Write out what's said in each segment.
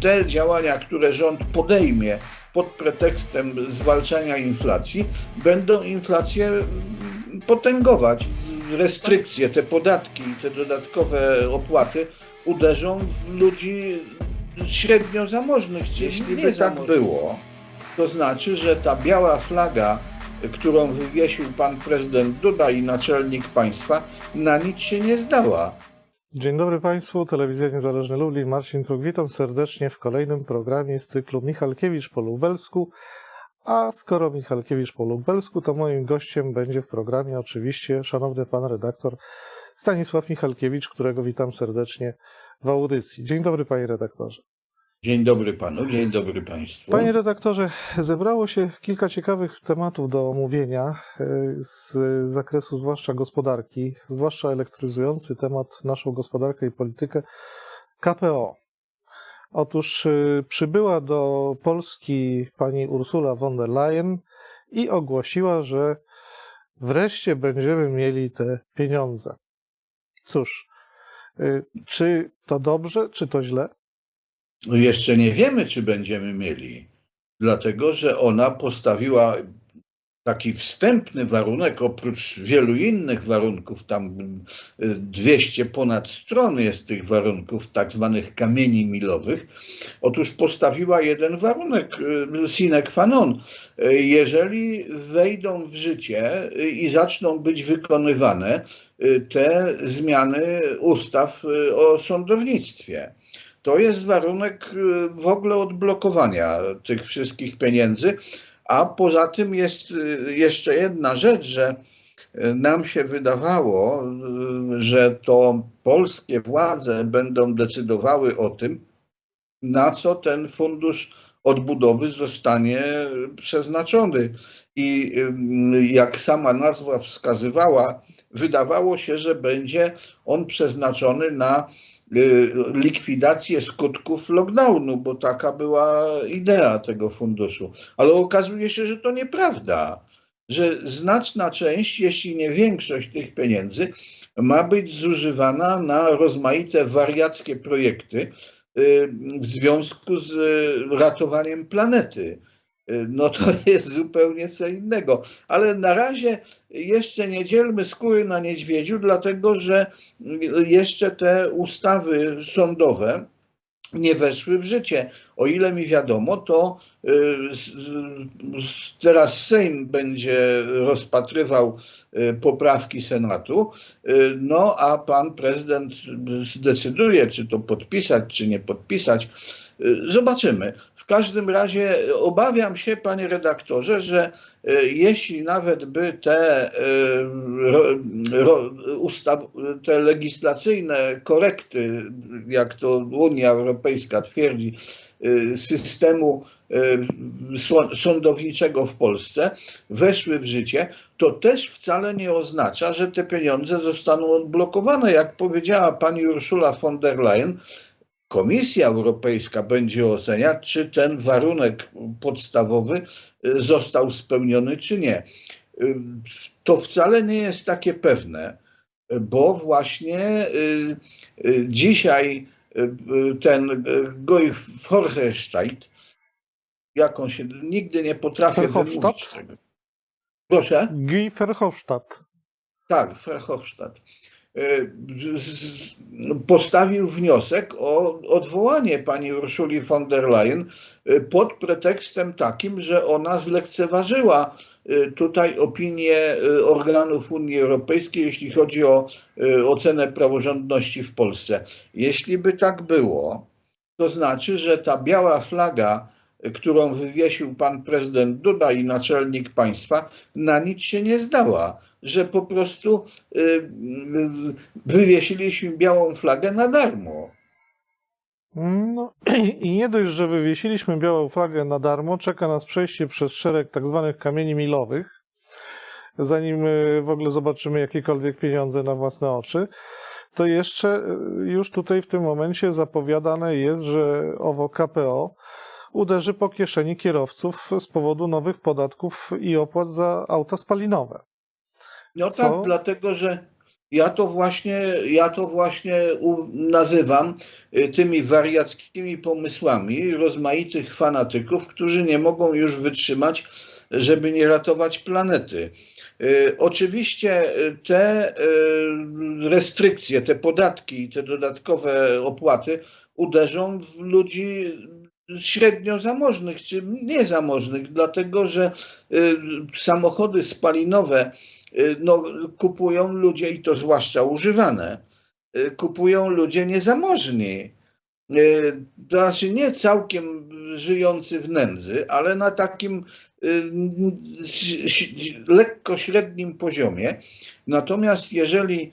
te działania, które rząd podejmie pod pretekstem zwalczania inflacji, będą inflację potęgować. Restrykcje, te podatki, te dodatkowe opłaty uderzą w ludzi średnio zamożnych, Jeśli by tak było, To znaczy, że ta biała flaga, którą wywiesił pan prezydent Duda i naczelnik państwa, na nic się nie zdała. Dzień dobry Państwu, Telewizja Niezależny Lublin, Marcin Truk, witam serdecznie w kolejnym programie z cyklu Michalkiewicz po lubelsku. A skoro Michalkiewicz po lubelsku, to moim gościem będzie w programie oczywiście szanowny pan redaktor Stanisław Michalkiewicz, którego witam serdecznie w audycji. Dzień dobry panie redaktorze. Dzień dobry panu, dzień dobry państwu. Panie redaktorze, zebrało się kilka ciekawych tematów do omówienia e, z zakresu zwłaszcza gospodarki, zwłaszcza elektryzujący temat naszą gospodarkę i politykę KPO. Otóż e, przybyła do Polski pani Ursula von der Leyen i ogłosiła, że wreszcie będziemy mieli te pieniądze. Cóż, e, czy to dobrze, czy to źle? No jeszcze nie wiemy, czy będziemy mieli, dlatego że ona postawiła taki wstępny warunek, oprócz wielu innych warunków, tam y, 200 ponad stron jest tych warunków, tak zwanych kamieni milowych. Otóż postawiła jeden warunek y, sine qua non. Jeżeli wejdą w życie y, i zaczną być wykonywane y, te zmiany ustaw o sądownictwie to jest warunek y, w ogóle odblokowania tych wszystkich pieniędzy. A poza tym jest y, jeszcze jedna rzecz, że y, nam się wydawało, że to polskie władze będą decydowały o tym, na co ten fundusz odbudowy zostanie przeznaczony. I jak sama nazwa wskazywała, wydawało się, że będzie on przeznaczony na likwidację skutków lockdownu, bo taka była idea tego funduszu. Ale okazuje się, że to nieprawda, że znaczna część, jeśli nie większość tych pieniędzy ma być zużywana na rozmaite wariackie projekty y, w związku z y, ratowaniem planety. Y, No to jest zupełnie co innego. Ale na razie jeszcze nie dzielmy skóry na niedźwiedziu, dlatego że jeszcze te ustawy sądowe nie weszły w życie. O ile mi wiadomo, to y, teraz Sejm będzie rozpatrywał y, poprawki Senatu, no a pan prezydent zdecyduje, czy to podpisać, czy nie podpisać. Zobaczymy. W każdym razie obawiam się, panie redaktorze, że y, jeśli nawet by te, ro, ustaw, te legislacyjne korekty, jak to Unia Europejska twierdzi, y, systemu sądowniczego w Polsce weszły w życie, to też wcale nie oznacza, że te pieniądze zostaną odblokowane. Jak powiedziała pani Ursula von der Leyen, Komisja Europejska będzie oceniać, czy ten warunek podstawowy y, został spełniony, czy nie. Y, To wcale nie jest takie pewne, bo właśnie y, dzisiaj ten y, Guy Forhestein, jak on się, nigdy nie potrafię wymówić tego. Proszę? Guy Verhofstadt. Tak, Verhofstadt. Z- Postawił wniosek o odwołanie pani Ursuli von der Leyen y, pod pretekstem takim, że ona zlekceważyła y, tutaj opinię organów Unii Europejskiej, jeśli chodzi o ocenę praworządności w Polsce. Jeśli by tak było, to znaczy, że ta biała flaga, którą wywiesił pan prezydent Duda i naczelnik państwa, na nic się nie zdała że po prostu y, y, wywiesiliśmy białą flagę na darmo. No i nie dość, że wywiesiliśmy białą flagę na darmo, czeka nas przejście przez szereg tak zwanych kamieni milowych, zanim y, w ogóle zobaczymy jakiekolwiek pieniądze na własne oczy. To jeszcze już tutaj w tym momencie zapowiadane jest, że owo KPO uderzy po kieszeni kierowców z powodu nowych podatków i opłat za auta spalinowe. No Co? tak, dlatego że Ja to właśnie, ja to właśnie nazywam y, tymi wariackimi pomysłami rozmaitych fanatyków, którzy nie mogą już wytrzymać, żeby nie ratować planety. Y, Oczywiście y, te restrykcje, te podatki, te dodatkowe opłaty uderzą w ludzi średnio zamożnych czy niezamożnych, dlatego że y, samochody spalinowe y, no, kupują ludzie i to zwłaszcza używane, y, kupują ludzie niezamożni. Y, To znaczy nie całkiem żyjący w nędzy, ale na takim y, lekko średnim poziomie. Natomiast jeżeli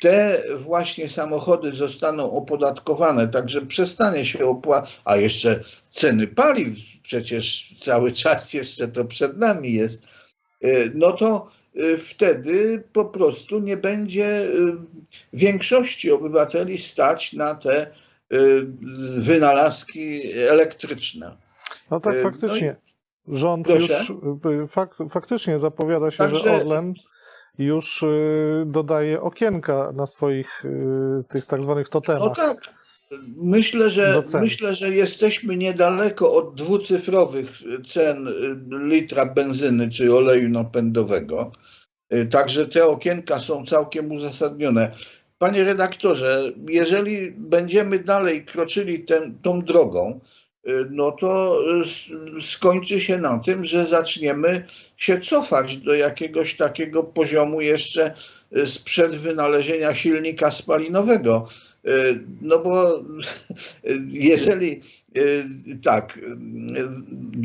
te właśnie samochody zostaną opodatkowane, także przestanie się opłacać, a jeszcze ceny paliw, przecież cały czas jeszcze to przed nami jest, y, no to y, wtedy po prostu nie będzie y, większości obywateli stać na te y, wynalazki elektryczne. No tak, Y, no faktycznie. Rząd Proszę? już y, fak, faktycznie zapowiada się, że Także- Orlen już y, dodaje okienka na swoich y, tych tak zwanych totemach. No tak. Myślę, że myślę, że jesteśmy niedaleko od dwucyfrowych cen y, litra benzyny czy oleju napędowego. Także te okienka są całkiem uzasadnione. Panie redaktorze, jeżeli będziemy dalej kroczyli ten, tą drogą, no to y, skończy się na tym, że zaczniemy się cofać do jakiegoś takiego poziomu jeszcze y, sprzed wynalezienia silnika spalinowego. Y, No bo jeżeli y, tak, y,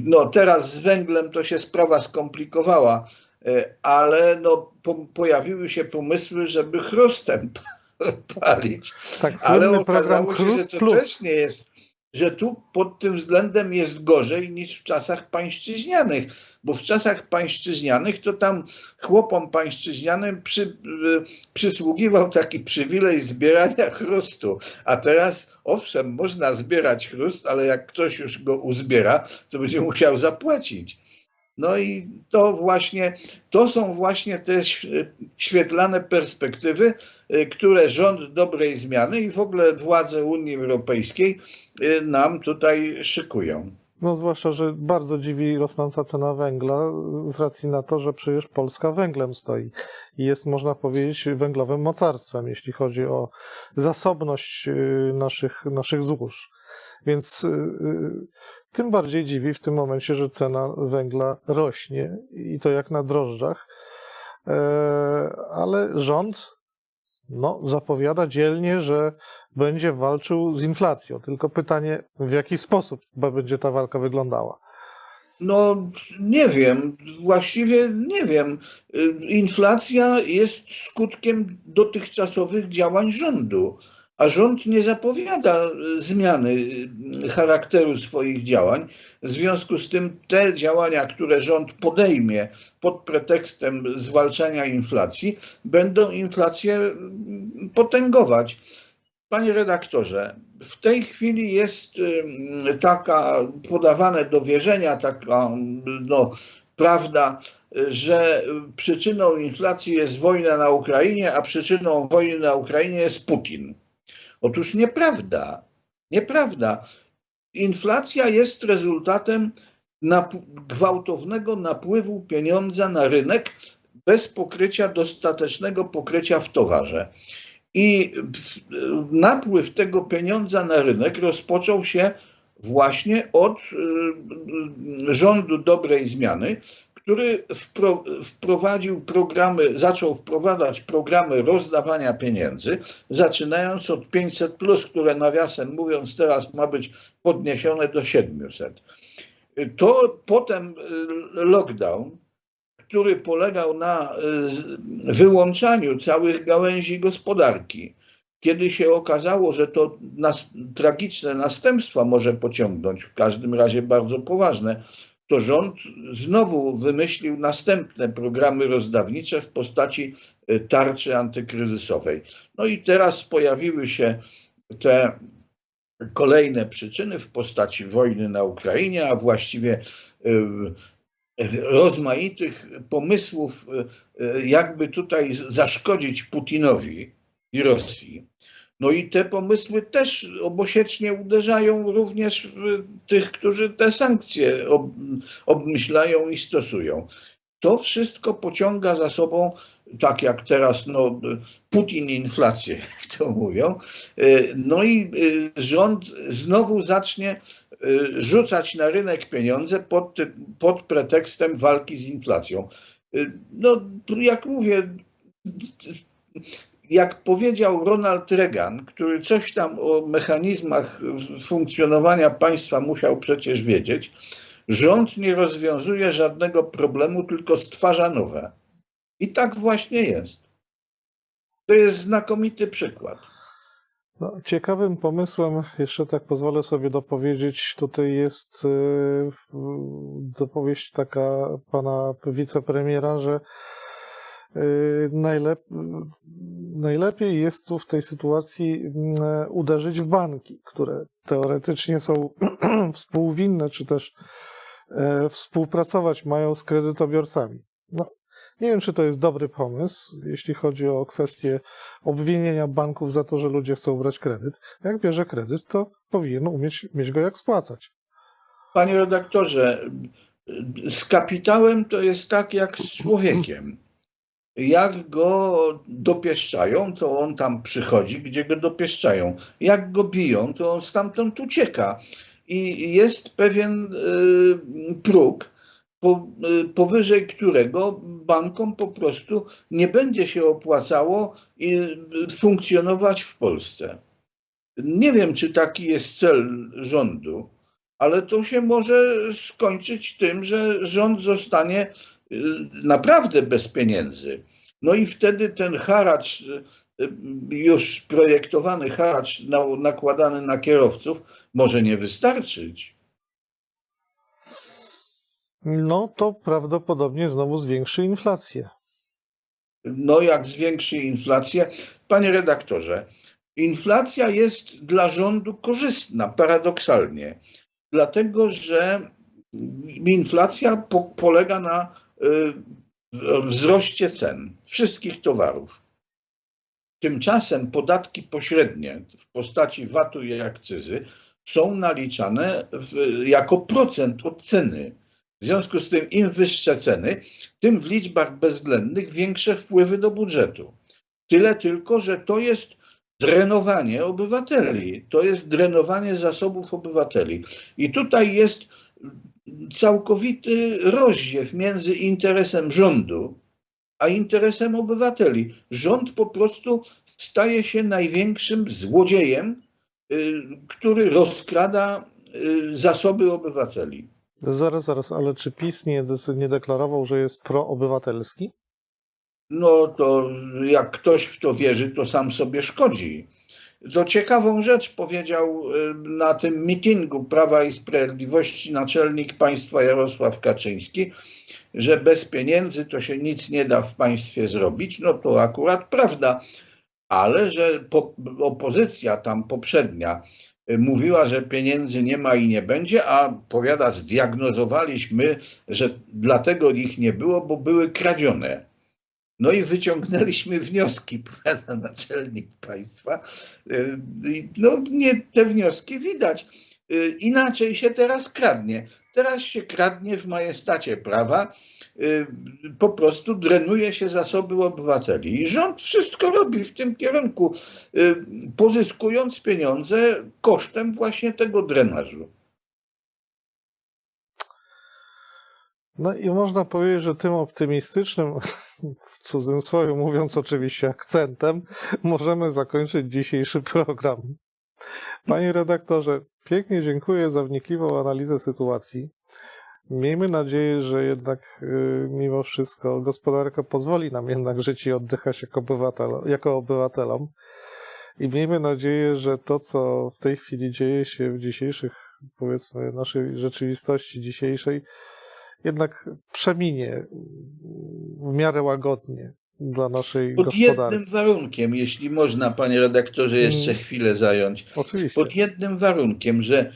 no teraz z węglem to się sprawa skomplikowała, y, ale no po, pojawiły się pomysły, żeby chrustem palić. Tak, Ale słynny program okazało się, że to Plus. też nie jest, że tu pod tym względem jest gorzej niż w czasach pańszczyźnianych, bo w czasach pańszczyźnianych to tam chłopom pańszczyźnianym przy, y, przysługiwał taki przywilej zbierania chrustu, a teraz owszem, można zbierać chrust, ale jak ktoś już go uzbiera, to będzie musiał zapłacić. No i to właśnie, to są właśnie te ś- świetlane perspektywy, y, które rząd dobrej zmiany i w ogóle władze Unii Europejskiej y, nam tutaj szykują. No zwłaszcza, że bardzo dziwi rosnąca cena węgla z racji na to, że przecież Polska węglem stoi i jest, można powiedzieć, węglowym mocarstwem, jeśli chodzi o zasobność naszych, naszych złóż. Więc tym bardziej dziwi w tym momencie, że cena węgla rośnie i to jak na drożdżach. E, Ale rząd no, zapowiada dzielnie, że będzie walczył z inflacją. Tylko pytanie, w jaki sposób będzie ta walka wyglądała. No nie wiem, właściwie nie wiem. Y, Inflacja jest skutkiem dotychczasowych działań rządu, a rząd nie zapowiada y, zmiany y, charakteru swoich działań. W związku z tym te działania, które rząd podejmie pod pretekstem zwalczania inflacji, będą inflację y, potęgować. Panie redaktorze, w tej chwili jest taka podawane do wierzenia taka no, prawda, że przyczyną inflacji jest wojna na Ukrainie, a przyczyną wojny na Ukrainie jest Putin. Otóż nieprawda. Nieprawda. Inflacja jest rezultatem nap- gwałtownego napływu pieniądza na rynek bez pokrycia, dostatecznego pokrycia w towarze. I napływ tego pieniądza na rynek rozpoczął się właśnie od y, rządu dobrej zmiany, który wpro, wprowadził programy, zaczął wprowadzać programy rozdawania pieniędzy, zaczynając od 500, które nawiasem mówiąc teraz ma być podniesione do 700. To potem y, lockdown, który polegał na y, wyłączaniu całych gałęzi gospodarki. Kiedy się okazało, że to nas, tragiczne następstwa może pociągnąć, w każdym razie bardzo poważne, to rząd znowu wymyślił następne programy rozdawnicze w postaci y, tarczy antykryzysowej. No i teraz pojawiły się te kolejne przyczyny w postaci wojny na Ukrainie, a właściwie y, rozmaitych pomysłów, e, e, jakby tutaj zaszkodzić Putinowi i Rosji. No i te pomysły też obosiecznie uderzają również w tych, którzy te sankcje ob, obmyślają i stosują. To wszystko pociąga za sobą, tak jak teraz no, Putin inflację, jak to mówią. No i e, rząd znowu zacznie e, rzucać na rynek pieniądze pod, pod pretekstem walki z inflacją. E, No, jak mówię, jak powiedział Ronald Reagan, który coś tam o mechanizmach funkcjonowania państwa musiał przecież wiedzieć, rząd nie rozwiązuje żadnego problemu, tylko stwarza nowe. I tak właśnie jest. To jest znakomity przykład. No, ciekawym pomysłem, jeszcze tak pozwolę sobie dopowiedzieć, tutaj jest y, w- dopowieść taka pana wicepremiera, że najlep, najlepiej jest tu w tej sytuacji mm, uderzyć w banki, które teoretycznie są współwinne, czy też e, współpracować mają z kredytobiorcami. No, nie wiem, czy to jest dobry pomysł, jeśli chodzi o kwestię obwinienia banków za to, że ludzie chcą brać kredyt. Jak bierze kredyt, to powinien umieć mieć go jak spłacać. Panie redaktorze, z kapitałem to jest tak jak z człowiekiem. Jak go dopieszczają, to on tam przychodzi, gdzie go dopieszczają. Jak go biją, to on stamtąd ucieka. I jest pewien y, próg, po, y, powyżej którego bankom po prostu nie będzie się opłacało y, funkcjonować w Polsce. Nie wiem, czy taki jest cel rządu, ale to się może skończyć tym, że rząd zostanie naprawdę bez pieniędzy. No i wtedy ten haracz, y, y, już projektowany haracz na- nakładany na kierowców może nie wystarczyć. No to prawdopodobnie znowu zwiększy inflację. No jak zwiększy inflację? Panie redaktorze, inflacja jest dla rządu korzystna, paradoksalnie, dlatego że inflacja po, polega na y, wzroście cen wszystkich towarów. Tymczasem podatki pośrednie w postaci VAT-u i akcyzy są naliczane w, jako procent od ceny. W związku z tym im wyższe ceny, tym w liczbach bezwzględnych większe wpływy do budżetu. Tyle tylko, że to jest drenowanie obywateli, to jest drenowanie zasobów obywateli. I tutaj jest całkowity rozdziew między interesem rządu a interesem obywateli. Rząd po prostu staje się największym złodziejem, y, który rozkrada y, zasoby obywateli. Zaraz, zaraz, ale czy PiS nie, nie deklarował, że jest proobywatelski? No to jak ktoś w to wierzy, to sam sobie szkodzi. To ciekawą rzecz powiedział na tym mitingu Prawa i Sprawiedliwości naczelnik państwa Jarosław Kaczyński, że bez pieniędzy to się nic nie da w państwie zrobić. No to akurat prawda, ale że po, opozycja tam poprzednia y, mówiła, że pieniędzy nie ma i nie będzie, a powiada, zdiagnozowaliśmy, że dlatego ich nie było, bo były kradzione. No i wyciągnęliśmy wnioski, powiada naczelnik państwa. Y, No nie te wnioski widać. Y, Inaczej się teraz kradnie. Teraz się kradnie w majestacie prawa, y, po prostu drenuje się zasoby obywateli. I rząd wszystko robi w tym kierunku, pozyskując pieniądze kosztem właśnie tego drenażu. No i można powiedzieć, że tym optymistycznym, w cudzysłowie mówiąc oczywiście akcentem, możemy zakończyć dzisiejszy program. Panie redaktorze, pięknie dziękuję za wnikliwą analizę sytuacji. Miejmy nadzieję, że jednak y, mimo wszystko gospodarka pozwoli nam jednak żyć i oddychać jako, obywatel, jako obywatelom. I miejmy nadzieję, że to, co w tej chwili dzieje się w dzisiejszych, powiedzmy, naszej rzeczywistości dzisiejszej, jednak przeminie w miarę łagodnie dla naszej Pod gospodarki. jednym warunkiem, jeśli można, panie redaktorze, jeszcze Mm. chwilę zająć. Oczywiście. Pod jednym warunkiem, że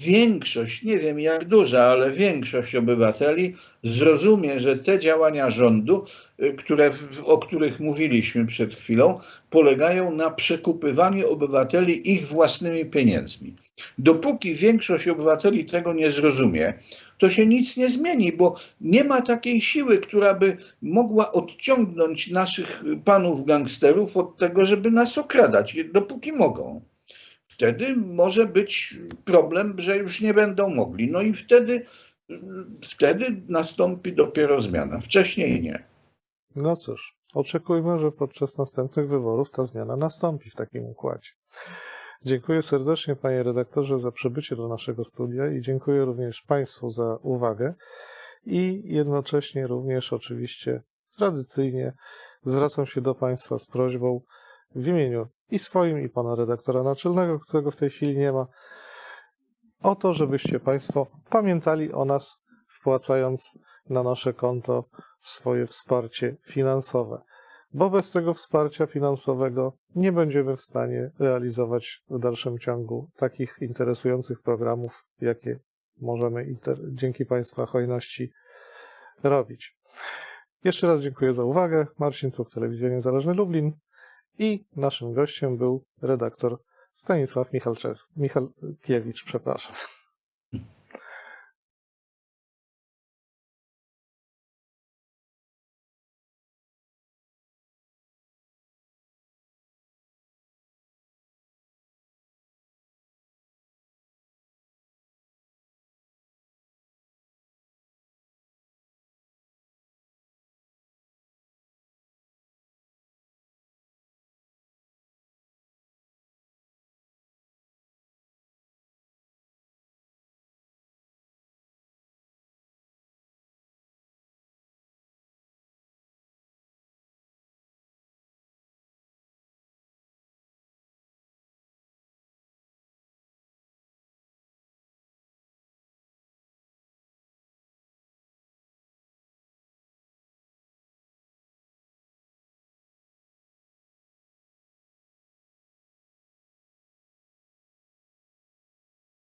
większość, nie wiem jak duża, ale większość obywateli zrozumie, że te działania rządu, y, które, o których mówiliśmy przed chwilą, polegają na przekupywaniu obywateli ich własnymi pieniędzmi. Dopóki większość obywateli tego nie zrozumie, to się nic nie zmieni, bo nie ma takiej siły, która by mogła odciągnąć naszych panów gangsterów od tego, żeby nas okradać, dopóki mogą. Wtedy może być problem, że już nie będą mogli. No i wtedy, wtedy nastąpi dopiero zmiana. Wcześniej nie. No cóż, oczekujmy, że podczas następnych wyborów ta zmiana nastąpi w takim układzie. Dziękuję serdecznie, panie redaktorze, za przybycie do naszego studia i dziękuję również państwu za uwagę. I jednocześnie również oczywiście tradycyjnie zwracam się do państwa z prośbą w imieniu i swoim, i pana redaktora naczelnego, którego w tej chwili nie ma, o to, żebyście państwo pamiętali o nas, wpłacając na nasze konto swoje wsparcie finansowe, bo bez tego wsparcia finansowego nie będziemy w stanie realizować w dalszym ciągu takich interesujących programów, jakie możemy dzięki Państwa hojności robić. Jeszcze raz dziękuję za uwagę. Marcin Cuk, Telewizja Niezależny Lublin i naszym gościem był redaktor Stanisław Michalczewski, Michalkiewicz, przepraszam.